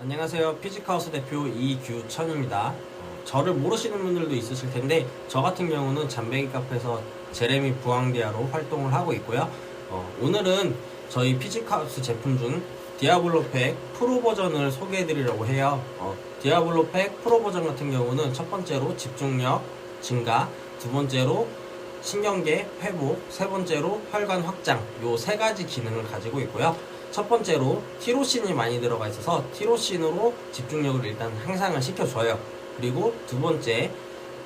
안녕하세요. 피지카우스 대표 이규천입니다. 어, 저를 모르시는 분들도 있으실 텐데 저 같은 경우는 잠배기 카페에서 제레미 부황디아로 활동을 하고 있고요. 어, 오늘은 저희 피지카우스 제품 중 디아블로팩 프로 버전을 소개해드리려고 해요. 어, 디아블로팩 프로 버전 같은 경우는 첫 번째로 집중력 증가, 두 번째로 신경계 회복, 세 번째로 혈관 확장 요 세 가지 기능을 가지고 있고요. 첫 번째로 티로신이 많이 들어가 있어서 티로신으로 집중력을 일단 향상을 시켜줘요. 그리고 두 번째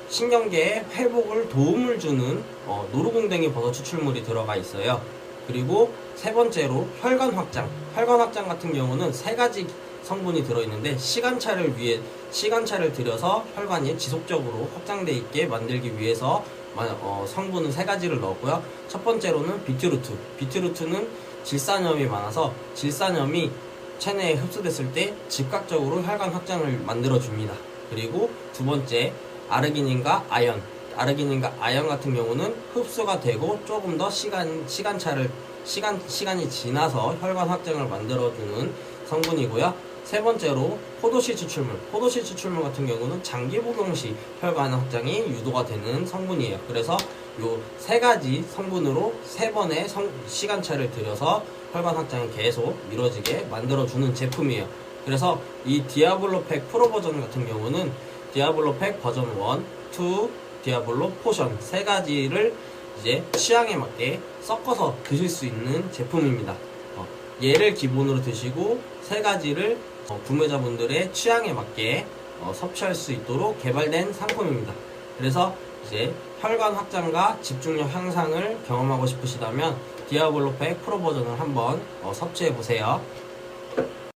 신경계의 회복을 도움을 주는 어, 노루궁뎅이 버섯 추출물이 들어가 있어요. 그리고 세 번째로 혈관 확장. 혈관 확장 같은 경우는 세 가지 성분이 들어있는데 시간차를 위해 시간차를 들여서 혈관이 지속적으로 확장돼 있게 만들기 위해서 마- 어, 성분은 세 가지를 넣었고요. 첫 번째로는 비트루트. 비트루트는 질산염이 많아서 질산염이 체내에 흡수됐을 때 즉각적으로 혈관 확장을 만들어 줍니다. 그리고 두 번째 아르기닌과 아연. 아르기닌과 아연 같은 경우는 흡수가 되고 조금 더 시간 시간차를 시간 시간이 지나서 혈관 확장을 만들어 주는 성분이고요. 세 번째로 포도씨 추출물. 포도씨 추출물 같은 경우는 장기 복용 시 혈관 확장이 유도가 되는 성분이에요. 그래서 요 세 가지 성분으로 세 번의 성- 시간차를 들여서 혈관 확장이 계속 이루어지게 만들어주는 제품이에요. 그래서 이 디아블로팩 프로 버전 같은 경우는 디아블로팩 버전 1, 2, 디아블로 포션 세 가지를 이제 취향에 맞게 섞어서 드실 수 있는 제품입니다. 어, 얘를 기본으로 드시고 세 가지를 어, 구매자분들의 취향에 맞게 어, 섭취할 수 있도록 개발된 상품입니다. 그래서 이제 혈관 확장과 집중력 향상을 경험하고 싶으시다면 디아블로팩 프로 버전을 한번 어, 섭취해 보세요.